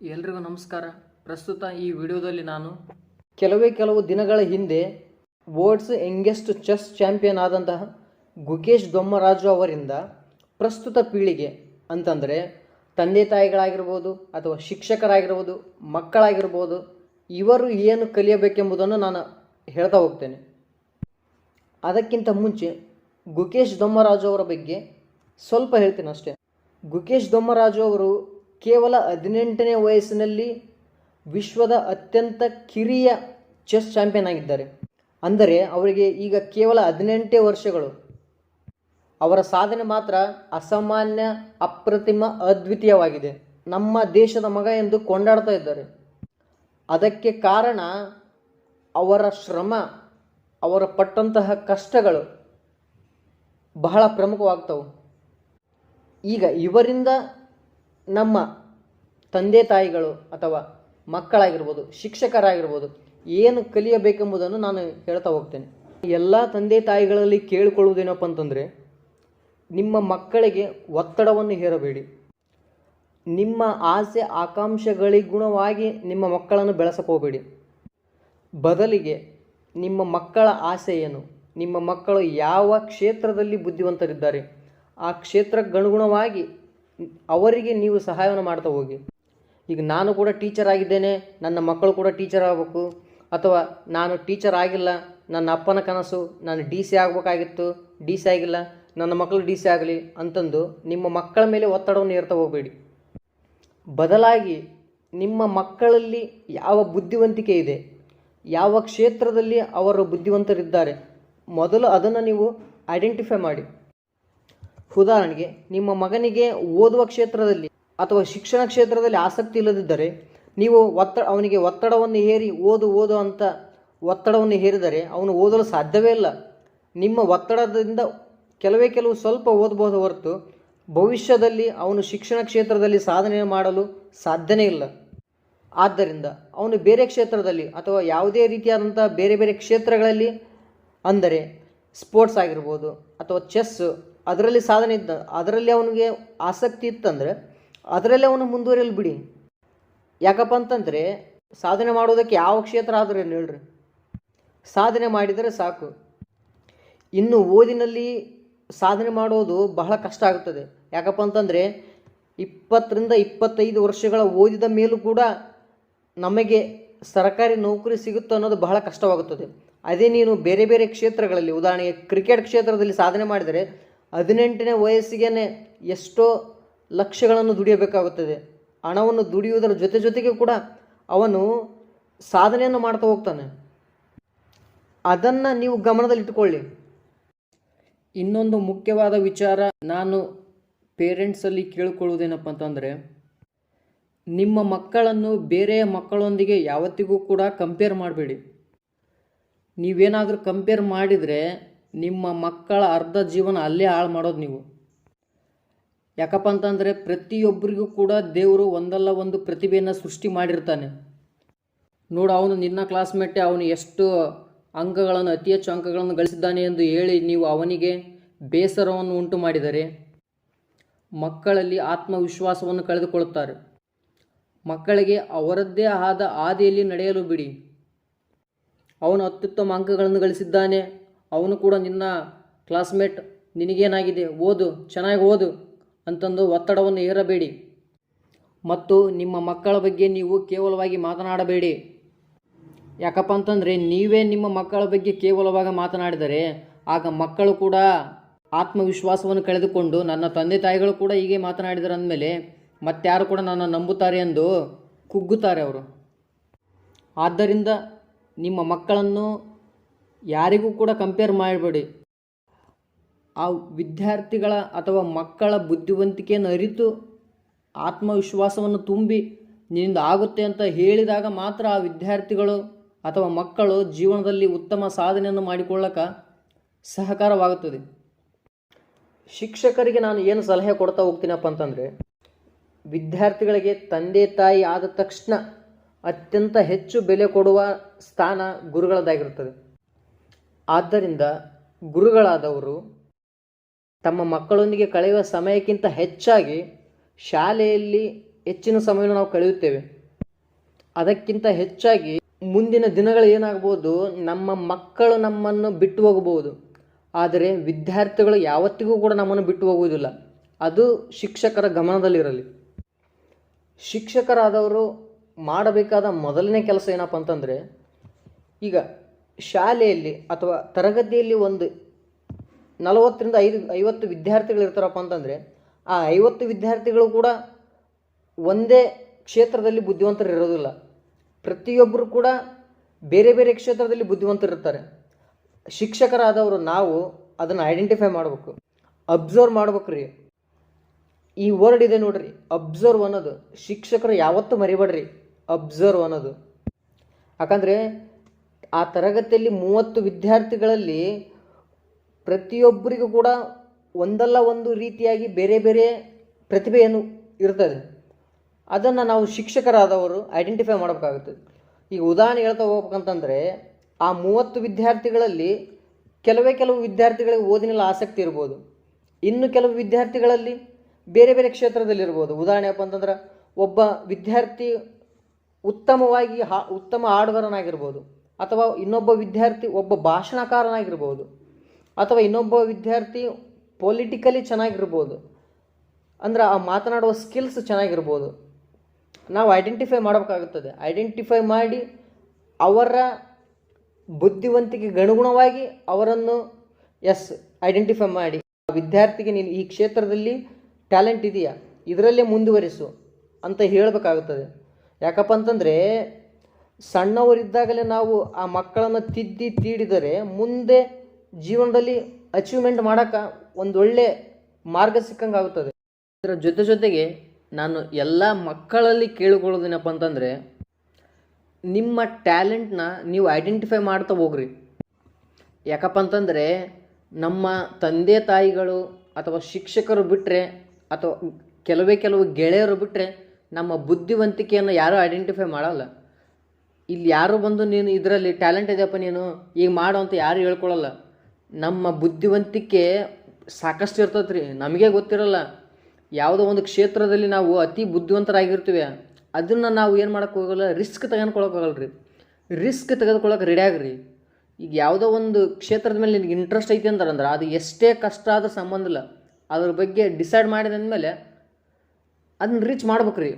ಎಲ್ರಿಗೂ ನಮಸ್ಕಾರ. ಪ್ರಸ್ತುತ ಈ ವಿಡಿಯೋದಲ್ಲಿ ನಾನು ಕೆಲವೇ ಕೆಲವು ದಿನಗಳ ಹಿಂದೆ ವರ್ಲ್ಡ್ಸ್ ಯಂಗೆಸ್ಟ್ ಚೆಸ್ ಚಾಂಪಿಯನ್ ಆದಂತಹ ಗುಕೇಶ್ ದೊಮ್ಮರಾಜು ಅವರಿಂದ ಪ್ರಸ್ತುತ ಪೀಳಿಗೆ ಅಂತಂದರೆ ತಂದೆ ತಾಯಿಗಳಾಗಿರ್ಬೋದು ಅಥವಾ ಶಿಕ್ಷಕರಾಗಿರ್ಬೋದು, ಮಕ್ಕಳಾಗಿರ್ಬೋದು, ಇವರು ಏನು ಕಲಿಯಬೇಕೆಂಬುದನ್ನು ನಾನು ಹೇಳ್ತಾ ಹೋಗ್ತೇನೆ. ಅದಕ್ಕಿಂತ ಮುಂಚೆ ಗುಕೇಶ್ ದೊಮ್ಮರಾಜು ಅವರ ಬಗ್ಗೆ ಸ್ವಲ್ಪ ಹೇಳ್ತೇನೆ ಅಷ್ಟೇ. ಗುಕೇಶ್ ದೊಮ್ಮರಾಜು ಅವರು ಕೇವಲ ಹದಿನೆಂಟನೇ ವಯಸ್ಸಿನಲ್ಲಿ ವಿಶ್ವದ ಅತ್ಯಂತ ಕಿರಿಯ ಚೆಸ್ ಚಾಂಪಿಯನ್ ಆಗಿದ್ದಾರೆ. ಅಂದರೆ ಅವರಿಗೆ ಈಗ ಕೇವಲ ಹದಿನೆಂಟೇ ವರ್ಷಗಳು. ಅವರ ಸಾಧನೆ ಮಾತ್ರ ಅಸಾಮಾನ್ಯ, ಅಪ್ರತಿಮ, ಅದ್ವಿತೀಯವಾಗಿದೆ. ನಮ್ಮ ದೇಶದ ಮಗ ಎಂದು ಕೊಂಡಾಡ್ತಾ ಇದ್ದಾರೆ. ಅದಕ್ಕೆ ಕಾರಣ ಅವರ ಶ್ರಮ, ಅವರ ಪಟ್ಟಂತಹ ಕಷ್ಟಗಳು ಬಹಳ ಪ್ರಮುಖವಾಗ್ತವೆ. ಈಗ ಇವರಿಂದ ನಮ್ಮ ತಂದೆ ತಾಯಿಗಳು ಅಥವಾ ಮಕ್ಕಳಾಗಿರ್ಬೋದು, ಶಿಕ್ಷಕರಾಗಿರ್ಬೋದು ಏನು ಕಲಿಯಬೇಕೆಂಬುದನ್ನು ನಾನು ಹೇಳ್ತಾ ಹೋಗ್ತೇನೆ. ಎಲ್ಲ ತಂದೆ ತಾಯಿಗಳಲ್ಲಿ ಕೇಳಿಕೊಳ್ಳುವುದೇನಪ್ಪ ಅಂತಂದರೆ, ನಿಮ್ಮ ಮಕ್ಕಳಿಗೆ ಒತ್ತಡವನ್ನು ಹೇರಬೇಡಿ. ನಿಮ್ಮ ಆಸೆ ಆಕಾಂಕ್ಷೆಗಳಿಗುಣವಾಗಿ ನಿಮ್ಮ ಮಕ್ಕಳನ್ನು ಬೆಳೆಸಕೋಬೇಡಿ ಬದಲಿಗೆ ನಿಮ್ಮ ಮಕ್ಕಳ ಆಸೆ ಏನು? ನಿಮ್ಮ ಮಕ್ಕಳು ಯಾವ ಕ್ಷೇತ್ರದಲ್ಲಿ ಬುದ್ಧಿವಂತರಿದ್ದಾರೆ? ಆ ಕ್ಷೇತ್ರಕ್ಕನುಗುಣವಾಗಿ ಅವರಿಗೆ ನೀವು ಸಹಾಯವನ್ನು ಮಾಡ್ತಾ ಹೋಗಿ. ಈಗ ನಾನು ಕೂಡ ಟೀಚರ್ ಆಗಿದ್ದೇನೆ, ನನ್ನ ಮಕ್ಕಳು ಕೂಡ ಟೀಚರ್ ಆಗಬೇಕು. ಅಥವಾ ನಾನು ಟೀಚರ್ ಆಗಿಲ್ಲ, ನನ್ನ ಅಪ್ಪನ ಕನಸು, ನಾನು ಡಿ ಸಿ ಆಗಬೇಕಾಗಿತ್ತು ಡಿ ಸಿ ಆಗಿಲ್ಲ, ನನ್ನ ಮಕ್ಕಳು ಡಿ ಸಿ ಆಗಲಿ ಅಂತಂದು ನಿಮ್ಮ ಮಕ್ಕಳ ಮೇಲೆ ಒತ್ತಡವನ್ನು ಏರ್ತಾ ಹೋಗಬೇಡಿ. ಬದಲಾಗಿ ನಿಮ್ಮ ಮಕ್ಕಳಲ್ಲಿ ಯಾವ ಬುದ್ಧಿವಂತಿಕೆ ಇದೆ, ಯಾವ ಕ್ಷೇತ್ರದಲ್ಲಿ ಅವರು ಬುದ್ಧಿವಂತರಿದ್ದಾರೆ, ಮೊದಲು ಅದನ್ನು ನೀವು ಐಡೆಂಟಿಫೈ ಮಾಡಿ. ಉದಾಹರಣೆಗೆ, ನಿಮ್ಮ ಮಗನಿಗೆ ಓದುವ ಕ್ಷೇತ್ರದಲ್ಲಿ ಅಥವಾ ಶಿಕ್ಷಣ ಕ್ಷೇತ್ರದಲ್ಲಿ ಆಸಕ್ತಿ ಇಲ್ಲದಿದ್ದರೆ ನೀವು ಒತ್ತಡ ಅವನಿಗೆ ಒತ್ತಡವನ್ನು ಹೇರಿ, ಓದು ಓದು ಅಂತ ಒತ್ತಡವನ್ನು ಹೇರಿದರೆ ಅವನು ಓದಲು ಸಾಧ್ಯವೇ ಇಲ್ಲ. ನಿಮ್ಮ ಒತ್ತಡದಿಂದ ಕೆಲವೇ ಕೆಲವು ಸ್ವಲ್ಪ ಓದಬಹುದು ಹೊರತು ಭವಿಷ್ಯದಲ್ಲಿ ಅವನು ಶಿಕ್ಷಣ ಕ್ಷೇತ್ರದಲ್ಲಿ ಸಾಧನೆ ಮಾಡಲು ಸಾಧ್ಯನೇ ಇಲ್ಲ. ಆದ್ದರಿಂದ ಅವನು ಬೇರೆ ಕ್ಷೇತ್ರದಲ್ಲಿ ಅಥವಾ ಯಾವುದೇ ರೀತಿಯಾದಂಥ ಬೇರೆ ಬೇರೆ ಕ್ಷೇತ್ರಗಳಲ್ಲಿ ಅಂದರೆ ಸ್ಪೋರ್ಟ್ಸ್ ಆಗಿರ್ಬೋದು ಅಥವಾ ಚೆಸ್ ಅದರಲ್ಲಿ ಸಾಧನೆ ಇತ್ತು ಅದರಲ್ಲಿ ಅವನಿಗೆ ಆಸಕ್ತಿ ಇತ್ತಂದರೆ ಅದರಲ್ಲಿ ಅವನು ಮುಂದುವರಿಯಲು ಬಿಡಿ. ಯಾಕಪ್ಪ ಅಂತಂದರೆ, ಸಾಧನೆ ಮಾಡೋದಕ್ಕೆ ಯಾವ ಕ್ಷೇತ್ರ ಆದರೆ ಹೇಳ್ರಿ? ಸಾಧನೆ ಮಾಡಿದರೆ ಸಾಕು. ಇನ್ನು ಓದಿನಲ್ಲಿ ಸಾಧನೆ ಮಾಡೋದು ಬಹಳ ಕಷ್ಟ ಆಗುತ್ತದೆ. ಯಾಕಪ್ಪ ಅಂತಂದರೆ, ಇಪ್ಪತ್ತರಿಂದ ಇಪ್ಪತ್ತೈದು ವರ್ಷಗಳ ಓದಿದ ಮೇಲೂ ಕೂಡ ನಮಗೆ ಸರ್ಕಾರಿ ನೌಕರಿ ಸಿಗುತ್ತೋ ಅನ್ನೋದು ಬಹಳ ಕಷ್ಟವಾಗುತ್ತದೆ. ಅದೇ ನೀನು ಬೇರೆ ಬೇರೆ ಕ್ಷೇತ್ರಗಳಲ್ಲಿ, ಉದಾಹರಣೆಗೆ ಕ್ರಿಕೆಟ್ ಕ್ಷೇತ್ರದಲ್ಲಿ ಸಾಧನೆ ಮಾಡಿದರೆ, ಹದಿನೆಂಟನೇ ವಯಸ್ಸಿಗೆ ಎಷ್ಟೋ ಲಕ್ಷಗಳನ್ನು ದುಡಿಯಬೇಕಾಗುತ್ತದೆ. ಹಣವನ್ನು ದುಡಿಯುವುದರ ಜೊತೆ ಜೊತೆಗೆ ಕೂಡ ಅವನು ಸಾಧನೆಯನ್ನು ಮಾಡ್ತಾ ಹೋಗ್ತಾನೆ. ಅದನ್ನು ನೀವು ಗಮನದಲ್ಲಿಟ್ಟುಕೊಳ್ಳಿ. ಇನ್ನೊಂದು ಮುಖ್ಯವಾದ ವಿಚಾರ ನಾನು ಪೇರೆಂಟ್ಸಲ್ಲಿ ಕೇಳಿಕೊಳ್ಳುವುದೇನಪ್ಪ ಅಂತಂದರೆ, ನಿಮ್ಮ ಮಕ್ಕಳನ್ನು ಬೇರೆ ಮಕ್ಕಳೊಂದಿಗೆ ಯಾವತ್ತಿಗೂ ಕೂಡ ಕಂಪೇರ್ ಮಾಡಬೇಡಿ. ನೀವೇನಾದರೂ ಕಂಪೇರ್ ಮಾಡಿದರೆ ನಿಮ್ಮ ಮಕ್ಕಳ ಅರ್ಧ ಜೀವನ ಅಲ್ಲೇ ಹಾಳು ಮಾಡೋದು ನೀವು. ಯಾಕಪ್ಪ ಅಂತಂದರೆ ಪ್ರತಿಯೊಬ್ಬರಿಗೂ ಕೂಡ ದೇವರು ಒಂದಲ್ಲ ಒಂದು ಪ್ರತಿಭೆಯನ್ನು ಸೃಷ್ಟಿ ಮಾಡಿರ್ತಾನೆ. ನೋಡು, ಅವನು ನಿನ್ನ ಕ್ಲಾಸ್ಮೇಟೇ ಅವನು ಎಷ್ಟು ಅಂಕಗಳನ್ನು, ಅತಿ ಹೆಚ್ಚು ಅಂಕಗಳನ್ನು ಗಳಿಸಿದ್ದಾನೆ ಎಂದು ಹೇಳಿ ನೀವು ಅವನಿಗೆ ಬೇಸರವನ್ನು ಉಂಟು ಮಾಡಿದರೆ ಮಕ್ಕಳಲ್ಲಿ ಆತ್ಮವಿಶ್ವಾಸವನ್ನು ಕಳೆದುಕೊಳ್ಳುತ್ತಾರೆ. ಮಕ್ಕಳಿಗೆ ಅವರದ್ದೇ ಆದ ಹಾದಿಯಲ್ಲಿ ನಡೆಯಲು ಬಿಡಿ. ಅವನು ಅತ್ಯುತ್ತಮ ಅಂಕಗಳನ್ನು ಗಳಿಸಿದ್ದಾನೆ. ಅವನು ಕೂಡ ನಿನ್ನ ಕ್ಲಾಸ್ಮೇಟ್ ನಿನಗೇನಾಗಿದೆ? ಓದು, ಚೆನ್ನಾಗಿ ಓದು. ಅಂತಂದು ಒತ್ತಡವನ್ನು ಏರಬೇಡಿ. ಮತ್ತು ನಿಮ್ಮ ಮಕ್ಕಳ ಬಗ್ಗೆ ನೀವು ಕೇವಲವಾಗಿ ಮಾತನಾಡಬೇಡಿ. ಯಾಕಪ್ಪ ಅಂತಂದರೆ ನೀವೇ ನಿಮ್ಮ ಮಕ್ಕಳ ಬಗ್ಗೆ ಕೇವಲವಾಗಿ ಮಾತನಾಡಿದರೆ ಆಗ ಮಕ್ಕಳು ಕೂಡ ಆತ್ಮವಿಶ್ವಾಸವನ್ನು ಕಳೆದುಕೊಂಡು ನನ್ನ ತಂದೆ ತಾಯಿಗಳು ಕೂಡ ಹೀಗೆ ಮಾತನಾಡಿದರೆ ಅಂದಮೇಲೆ ಮತ್ತಾರು ಕೂಡ ನನ್ನ ನಂಬುತ್ತಾರೆ ಎಂದು ಕುಗ್ಗುತ್ತಾರೆ ಅವರು. ಆದ್ದರಿಂದ ನಿಮ್ಮ ಮಕ್ಕಳನ್ನು ಯಾರಿಗೂ ಕೂಡ ಕಂಪೇರ್ ಮಾಡಬೇಡಿ. ಆ ವಿದ್ಯಾರ್ಥಿಗಳ ಅಥವಾ ಮಕ್ಕಳ ಬುದ್ಧಿವಂತಿಕೆಯನ್ನು ಅರಿತು ಆತ್ಮವಿಶ್ವಾಸವನ್ನು ತುಂಬಿ ನಿನ್ನಿಂದ ಆಗುತ್ತೆ ಅಂತ ಹೇಳಿದಾಗ ಮಾತ್ರ ಆ ವಿದ್ಯಾರ್ಥಿಗಳು ಅಥವಾ ಮಕ್ಕಳು ಜೀವನದಲ್ಲಿ ಉತ್ತಮ ಸಾಧನೆಯನ್ನು ಮಾಡಿಕೊಳ್ಳಕ ಸಹಕಾರವಾಗುತ್ತದೆ. ಶಿಕ್ಷಕರಿಗೆ ನಾನು ಏನು ಸಲಹೆ ಕೊಡ್ತಾ ಹೋಗ್ತೀನಪ್ಪ ಅಂತಂದರೆ, ವಿದ್ಯಾರ್ಥಿಗಳಿಗೆ ತಂದೆ ತಾಯಿ ಆದ ತಕ್ಷಣ ಅತ್ಯಂತ ಹೆಚ್ಚು ಬೆಲೆ ಕೊಡುವ ಸ್ಥಾನ ಗುರುಗಳದಾಗಿರುತ್ತದೆ ಆದ್ದರಿಂದ ಗುರುಗಳಾದವರು ತಮ್ಮ ಮಕ್ಕಳೊಂದಿಗೆ ಕಳೆಯುವ ಸಮಯಕ್ಕಿಂತ ಹೆಚ್ಚಾಗಿ ಶಾಲೆಯಲ್ಲಿ ಹೆಚ್ಚಿನ ಸಮಯವನ್ನು ನಾವು ಕಳೆಯುತ್ತೇವೆ. ಅದಕ್ಕಿಂತ ಹೆಚ್ಚಾಗಿ ಮುಂದಿನ ದಿನಗಳು ಏನಾಗ್ಬೋದು, ನಮ್ಮ ಮಕ್ಕಳು ನಮ್ಮನ್ನು ಬಿಟ್ಟು ಹೋಗಬಹುದು. ಆದರೆ ವಿದ್ಯಾರ್ಥಿಗಳು ಯಾವತ್ತಿಗೂ ಕೂಡ ನಮ್ಮನ್ನು ಬಿಟ್ಟು ಹೋಗುವುದಿಲ್ಲ. ಅದು ಶಿಕ್ಷಕರ ಗಮನದಲ್ಲಿರಲಿ. ಶಿಕ್ಷಕರಾದವರು ಮಾಡಬೇಕಾದ ಮೊದಲನೇ ಕೆಲಸ ಏನಪ್ಪ ಅಂತಂದರೆ, ಈಗ ಶಾಲೆಯಲ್ಲಿ ಅಥವಾ ತರಗತಿಯಲ್ಲಿ ಒಂದು ನಲವತ್ತರಿಂದ ಐದು, ಐವತ್ತು ವಿದ್ಯಾರ್ಥಿಗಳು ಇರ್ತಾರಪ್ಪ ಅಂತಂದರೆ, ಆ ಐವತ್ತು ವಿದ್ಯಾರ್ಥಿಗಳು ಕೂಡ ಒಂದೇ ಕ್ಷೇತ್ರದಲ್ಲಿ ಬುದ್ಧಿವಂತರು ಇರೋದಿಲ್ಲ. ಪ್ರತಿಯೊಬ್ಬರು ಕೂಡ ಬೇರೆ ಬೇರೆ ಕ್ಷೇತ್ರದಲ್ಲಿ ಬುದ್ಧಿವಂತರು ಇರ್ತಾರೆ ಶಿಕ್ಷಕರಾದವರು ನಾವು ಅದನ್ನು ಐಡೆಂಟಿಫೈ ಮಾಡಬೇಕು. ಅಬ್ಸರ್ವ್ ಮಾಡ್ಬೇಕು ರೀ ಈ ವರ್ಡ್ ಇದೆ ನೋಡ್ರಿ. ಅಬ್ಸರ್ವ್ ಅನ್ನೋದು. ಶಿಕ್ಷಕರು ಯಾವತ್ತೂ ಮರಿಬೇಡ್ರಿ. ಅಬ್ಸರ್ವ್ ಅನ್ನೋದು. ಯಾಕಂದರೆ, ಆ ತರಗತಿಯಲ್ಲಿ ಮೂವತ್ತು ವಿದ್ಯಾರ್ಥಿಗಳಲ್ಲಿ ಪ್ರತಿಯೊಬ್ಬರಿಗೂ ಕೂಡ ಒಂದಲ್ಲ ಒಂದು ರೀತಿಯಾಗಿ ಬೇರೆ ಬೇರೆ ಪ್ರತಿಭೆಯನ್ನು ಇರ್ತದೆ. ಅದನ್ನು ನಾವು ಶಿಕ್ಷಕರಾದವರು ಐಡೆಂಟಿಫೈ ಮಾಡಬೇಕಾಗುತ್ತದೆ ಈಗ ಉದಾಹರಣೆ ಹೇಳ್ತಾ ಹೋಗ್ಬೇಕಂತಂದರೆ, ಆ ಮೂವತ್ತು ವಿದ್ಯಾರ್ಥಿಗಳಲ್ಲಿ ಕೆಲವೇ ಕೆಲವು ವಿದ್ಯಾರ್ಥಿಗಳಿಗೆ ಓದಿನಲ್ಲಿ ಆಸಕ್ತಿ ಇರ್ಬೋದು. ಇನ್ನು ಕೆಲವು ವಿದ್ಯಾರ್ಥಿಗಳಲ್ಲಿ ಬೇರೆ ಬೇರೆ ಕ್ಷೇತ್ರದಲ್ಲಿರ್ಬೋದು ಉದಾಹರಣೆ ಏನಪ್ಪ ಅಂತಂದ್ರೆ, ಒಬ್ಬ ವಿದ್ಯಾರ್ಥಿ ಉತ್ತಮವಾಗಿ ಹಾ, ಉತ್ತಮ ಹಾಡುಗಾರನಾಗಿರ್ಬೋದು ಅಥವಾ ಇನ್ನೊಬ್ಬ ವಿದ್ಯಾರ್ಥಿ ಒಬ್ಬ ಭಾಷಣಕಾರನಾಗಿರ್ಬೋದು. ಅಥವಾ ಇನ್ನೊಬ್ಬ ವಿದ್ಯಾರ್ಥಿ ಪೊಲಿಟಿಕಲಿ ಚೆನ್ನಾಗಿರ್ಬೋದು. ಅಂದ್ರೆ ಆ ಮಾತನಾಡುವ ಸ್ಕಿಲ್ಸ್ ಚೆನ್ನಾಗಿರ್ಬೋದು. ನಾವು ಐಡೆಂಟಿಫೈ ಮಾಡಬೇಕಾಗುತ್ತದೆ. ಐಡೆಂಟಿಫೈ ಮಾಡಿ ಅವರ ಬುದ್ಧಿವಂತಿಕೆಗೆ ಅನುಗುಣವಾಗಿ ಅವರನ್ನು ಎಸ್ ಐಡೆಂಟಿಫೈ ಮಾಡಿ. ಆ ವಿದ್ಯಾರ್ಥಿಗೆ ನೀನು ಈ ಕ್ಷೇತ್ರದಲ್ಲಿ ಟ್ಯಾಲೆಂಟ್ ಇದೆಯಾ? ಇದರಲ್ಲೇ ಮುಂದುವರಿಸು ಅಂತ ಹೇಳಬೇಕಾಗುತ್ತದೆ. ಯಾಕಪ್ಪ ಅಂತಂದರೆ ಸಣ್ಣವರಿದ್ದಾಗಲೇ ನಾವು ಆ ಮಕ್ಕಳನ್ನು ತಿದ್ದಿ ತೀಡಿದರೆ ಮುಂದೆ ಜೀವನದಲ್ಲಿ ಅಚೀವ್ಮೆಂಟ್ ಮಾಡೋಕ್ಕೆ ಒಂದು ಒಳ್ಳೆ ಮಾರ್ಗ ಸಿಕ್ಕಂಗೆ ಆಗುತ್ತದೆ. ಇದರ ಜೊತೆ ಜೊತೆಗೆ ನಾನು ಎಲ್ಲ ಮಕ್ಕಳಲ್ಲಿ ಕೇಳಿಕೊಳ್ಳೋದೇನಪ್ಪ ಅಂತಂದರೆ, ನಿಮ್ಮ ಟ್ಯಾಲೆಂಟ್ನ ನೀವು ಐಡೆಂಟಿಫೈ ಮಾಡ್ತಾ ಹೋಗ್ರಿ. ಯಾಕಪ್ಪ ಅಂತಂದರೆ, ನಮ್ಮ ತಂದೆ ತಾಯಿಗಳು ಅಥವಾ ಶಿಕ್ಷಕರು ಬಿಟ್ಟರೆ ಅಥವಾ ಕೆಲವೇ ಕೆಲವು ಗೆಳೆಯರು ಬಿಟ್ಟರೆ ನಮ್ಮ ಬುದ್ಧಿವಂತಿಕೆಯನ್ನು ಯಾರೂ ಐಡೆಂಟಿಫೈ ಮಾಡಲ್ಲ. ಇಲ್ಲಿ ಯಾರು ಬಂದು ನೀನು ಇದರಲ್ಲಿ ಟ್ಯಾಲೆಂಟ್ ಇದೆಯಪ್ಪ ನೀನು? ಈಗ ಮಾಡು ಅಂತ ಯಾರು ಹೇಳ್ಕೊಳಲ್ಲ. ನಮ್ಮ ಬುದ್ಧಿವಂತಿಕೆ ಸಾಕಷ್ಟು ಇರ್ತೈತೆ ರೀ ನಮಗೆ ಗೊತ್ತಿರಲ್ಲ. ಯಾವುದೋ ಒಂದು ಕ್ಷೇತ್ರದಲ್ಲಿ ನಾವು ಅತಿ ಬುದ್ಧಿವಂತರಾಗಿರ್ತೀವಿ. ಅದನ್ನು ನಾವು ಏನು ಮಾಡೋಕ್ಕೆ ಹೋಗಲ್ಲ? ರಿಸ್ಕ್ ಹೋಗಲ್ಲ ರೀ ರಿಸ್ಕ್ ತೆಗೆದುಕೊಳ್ಳೋಕೆ ಆಗ್ರಿ. ಈಗ ಯಾವುದೋ ಒಂದು ಕ್ಷೇತ್ರದ ಮೇಲೆ ನಿನಗೆ ಇಂಟ್ರೆಸ್ಟ್ ಐತಿ ಅಂತಾರಂದ್ರೆ ಅದು ಎಷ್ಟೇ ಕಷ್ಟ ಆದ ಸಂಬಂಧ ಇಲ್ಲ. ಅದ್ರ ಬಗ್ಗೆ ಡಿಸೈಡ್ ಮಾಡಿದಂದಮೇಲೆ ಅದನ್ನ ರೀಚ್ ಮಾಡ್ಬೇಕು ರೀ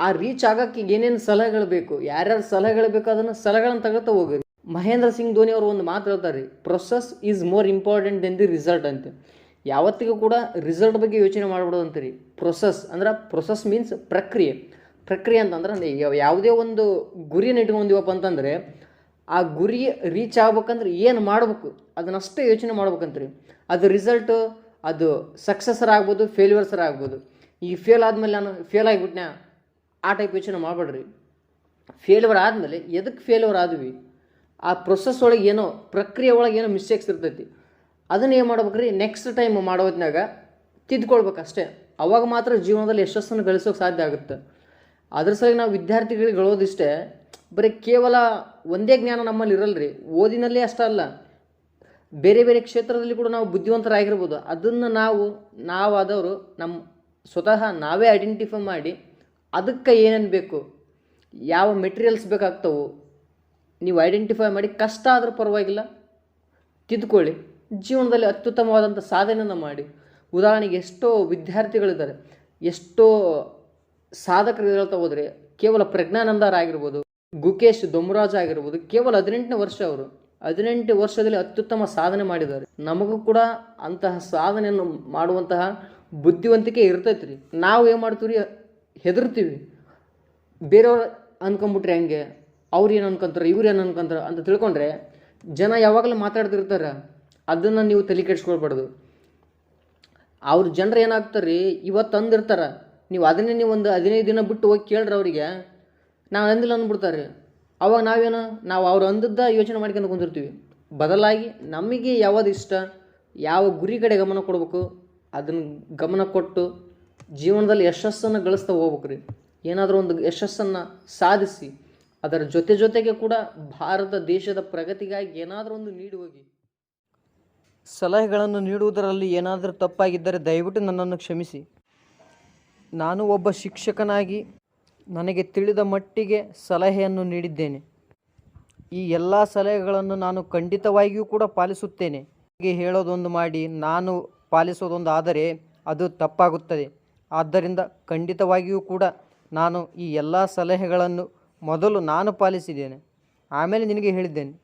ಆ ರೀಚ್ ಆಗೋಕ್ಕೆ ಏನೇನು ಸಲಹೆಗಳು ಬೇಕು? ಯಾರ್ಯಾರು ಸಲಹೆಗಳು ಬೇಕು? ಅದನ್ನು ಸಲಹೆಗಳನ್ನು ತಗೊಳ್ತಾ ಹೋಗ್ರಿ. ಮಹೇಂದ್ರ ಸಿಂಗ್ ಧೋನಿ ಅವರು ಒಂದು ಮಾತು ಹೇಳ್ತಾರೆ ರೀ process is more important then the result ಅಂತ. ಯಾವತ್ತಿಗೂ ಕೂಡ ರಿಸಲ್ಟ್ ಬಗ್ಗೆ ಯೋಚನೆ ಮಾಡ್ಬಿಡೋದು ರೀ ಪ್ರೊಸೆಸ್ ಅಂದ್ರೆ ಪ್ರೊಸೆಸ್ ಮೀನ್ಸ್ ಪ್ರಕ್ರಿಯೆ. ಪ್ರಕ್ರಿಯೆ ಅಂತಂದ್ರೆ ಯಾವುದೇ ಒಂದು ಗುರಿಯನ್ನು ಇಟ್ಕೊಂಡಿವಪ್ಪ ಅಂತಂದರೆ, ಆ ಗುರಿ ರೀಚ್ ಆಗ್ಬೇಕಂದ್ರೆ ಏನು ಮಾಡ್ಬೇಕು? ಅದನ್ನಷ್ಟೇ ಯೋಚನೆ ಮಾಡ್ಬೇಕಂತ್ರಿ. ಅದು ರಿಸಲ್ಟು ಅದು ಸಕ್ಸಸ್ಸರ್ ಆಗ್ಬೋದು ಫೇಲ್ಯೂರ್ಸರ್ ಆಗ್ಬೋದು. ಈಗ ಫೇಲ್ ಆದಮೇಲೆ ನಾನು ಫೇಲ್ ಆಗಿಬಿಟ್ನ ಆ ಟೈಪ್ ಯೋಚನೆ ಮಾಡಬೇಡ್ರಿ. ಫೇಲ್ಯೂರ್ ಆದಮೇಲೆ ಎದಕ್ಕೆ ಫೇಲ್ಯೂರ್ ಆದ್ವಿ? ಆ ಪ್ರೊಸೆಸ್ ಒಳಗೆ ಏನೋ, ಪ್ರಕ್ರಿಯೆ ಒಳಗೆ ಏನೋ ಮಿಸ್ಟೇಕ್ಸ್ ಇರ್ತೈತಿ. ಅದನ್ನ ಏನು ಮಾಡ್ಬೇಕ್ರಿ? ನೆಕ್ಸ್ಟ್ ಟೈಮ್ ಮಾಡೋದ್ನಾಗ ತಿದ್ಕೊಳ್ಬೇಕು ಅಷ್ಟೇ ಅವಾಗ ಮಾತ್ರ ಜೀವನದಲ್ಲಿ ಯಶಸ್ಸನ್ನು ಗಳಿಸೋಕೆ ಸಾಧ್ಯ ಆಗುತ್ತೆ. ಅದ್ರ ಸಲುವಾಗಿ ನಾವು ವಿದ್ಯಾರ್ಥಿಗಳಿಗೆ ಹೇಳೋದಿಷ್ಟೇ, ಬರೀ ಕೇವಲ ಒಂದೇ ಜ್ಞಾನ ನಮ್ಮಲ್ಲಿ ರೀ ಓದಿನಲ್ಲೇ ಅಷ್ಟೇ ಅಲ್ಲ. ಬೇರೆ ಬೇರೆ ಕ್ಷೇತ್ರದಲ್ಲಿ ಕೂಡ ನಾವು ಬುದ್ಧಿವಂತರಾಗಿರ್ಬೋದು. ಅದನ್ನು ನಾವು, ನಾವಾದವರು ನಮ್ಮ ಸ್ವತಃ ನಾವೇ ಐಡೆಂಟಿಫೈ ಮಾಡಿ ಅದಕ್ಕೆ ಏನೇನು ಬೇಕು, ಯಾವ ಮೆಟೀರಿಯಲ್ಸ್ ಬೇಕಾಗ್ತವು ನೀವು ಐಡೆಂಟಿಫೈ ಮಾಡಿ ಕಷ್ಟ ಆದರೂ ಪರವಾಗಿಲ್ಲ. ತಿದ್ಕೊಳ್ಳಿ. ಜೀವನದಲ್ಲಿ ಅತ್ಯುತ್ತಮವಾದಂಥ ಸಾಧನೆಯನ್ನು ಮಾಡಿ. ಉದಾಹರಣೆಗೆ ಎಷ್ಟೋ ವಿದ್ಯಾರ್ಥಿಗಳಿದ್ದಾರೆ. ಎಷ್ಟೋ ಸಾಧಕರು ಹೇಳ್ತಾ ಹೋದರೆ ಕೇವಲ ಪ್ರಜ್ಞಾನಂದರ ಆಗಿರ್ಬೋದು, ಗುಕೇಶ್ ದೊಮರಾಜ್ ಆಗಿರ್ಬೋದು, ಕೇವಲ ಹದಿನೆಂಟನೇ ವರ್ಷ ಅವರು. ಹದಿನೆಂಟು ವರ್ಷದಲ್ಲಿ ಅತ್ಯುತ್ತಮ ಸಾಧನೆ ಮಾಡಿದ್ದಾರೆ. ನಮಗೂ ಕೂಡ ಅಂತಹ ಸಾಧನೆಯನ್ನು ಮಾಡುವಂತಹ ಬುದ್ಧಿವಂತಿಕೆ ಇರ್ತೈತೆ ರೀ ನಾವು ಏನು ಮಾಡ್ತೀವಿ ರೀ ಹೆದರ್ತೀವಿ. ಬೇರೆಯವ್ರು ಅಂದ್ಕೊಂಬಿಟ್ರೆ ಹೆಂಗೆ? ಅವ್ರು ಏನು ಅನ್ಕೊಂತಾರೆ, ಇವ್ರು ಏನು ಅನ್ಕೊಂತಾರೆ ಅಂತ ತಿಳ್ಕೊಂಡ್ರೆ ಜನ ಯಾವಾಗಲೂ ಮಾತಾಡ್ತಿರ್ತಾರೆ, ಅದನ್ನು ನೀವು ತಲೆ ಕೆಡಿಸ್ಕೊಳ್ಬಾರ್ದು. ಅವ್ರ ಜನರು ಏನಾಗ್ತಾರೆ ರೀ ಇವತ್ತು ಅಂದಿರ್ತಾರೆ ನೀವು ಅದನ್ನೇ ನೀವು ಒಂದು ಹದಿನೈದು ದಿನ ಬಿಟ್ಟು ಹೋಗಿ ಕೇಳ್ರಿ ಅವರಿಗೆ, ನಾವು ಅಂದಿಲ್ಲ ಅಂದ್ಬಿಡ್ತಾರೆ ಅವಾಗ ನಾವೇನು, ನಾವು ಅವ್ರು ಅಂದದ್ದ ಯೋಚನೆ ಮಾಡ್ಕೊಂಡು ಕುಂದಿರ್ತೀವಿ. ಬದಲಾಗಿ ನಮಗೆ ಯಾವುದು ಇಷ್ಟ, ಯಾವ ಗುರಿ ಕಡೆ ಗಮನ ಕೊಡಬೇಕು ಅದನ್ನು ಗಮನ ಕೊಟ್ಟು ಜೀವನದಲ್ಲಿ ಯಶಸ್ಸನ್ನು ಗಳಿಸ್ತಾ ಹೋಗ್ಬೇಕು ರೀ ಏನಾದರೂ ಒಂದು ಯಶಸ್ಸನ್ನು ಸಾಧಿಸಿ ಅದರ ಜೊತೆ ಜೊತೆಗೆ ಕೂಡ ಭಾರತ ದೇಶದ ಪ್ರಗತಿಗಾಗಿ ಏನಾದರೂ ಒಂದು ನೀಡಿ ಹೋಗಿ. ಸಲಹೆಗಳನ್ನು ನೀಡುವುದರಲ್ಲಿ ಏನಾದರೂ ತಪ್ಪಾಗಿದ್ದರೆ ದಯವಿಟ್ಟು ನನ್ನನ್ನು ಕ್ಷಮಿಸಿ. ನಾನು ಒಬ್ಬ ಶಿಕ್ಷಕನಾಗಿ ನನಗೆ ತಿಳಿದ ಮಟ್ಟಿಗೆ ಸಲಹೆಯನ್ನು ನೀಡಿದ್ದೇನೆ. ಈ ಎಲ್ಲ ಸಲಹೆಗಳನ್ನು ನಾನು ಖಂಡಿತವಾಗಿಯೂ ಕೂಡ ಪಾಲಿಸುತ್ತೇನೆ. ಹೀಗೆ ಹೇಳೋದೊಂದು ಮಾಡಿ, ನಾನು ಪಾಲಿಸೋದೊಂದು ಆದರೆ ಅದು ತಪ್ಪಾಗುತ್ತದೆ. ಆದ್ದರಿಂದ ಖಂಡಿತವಾಗಿಯೂ ಕೂಡ ನಾನು ಈ ಎಲ್ಲ ಸಲಹೆಗಳನ್ನು ಮೊದಲು ನಾನು ಪಾಲಿಸಿದ್ದೇನೆ ಆಮೇಲೆ ನಿನಗೆ ಹೇಳಿದ್ದೇನೆ.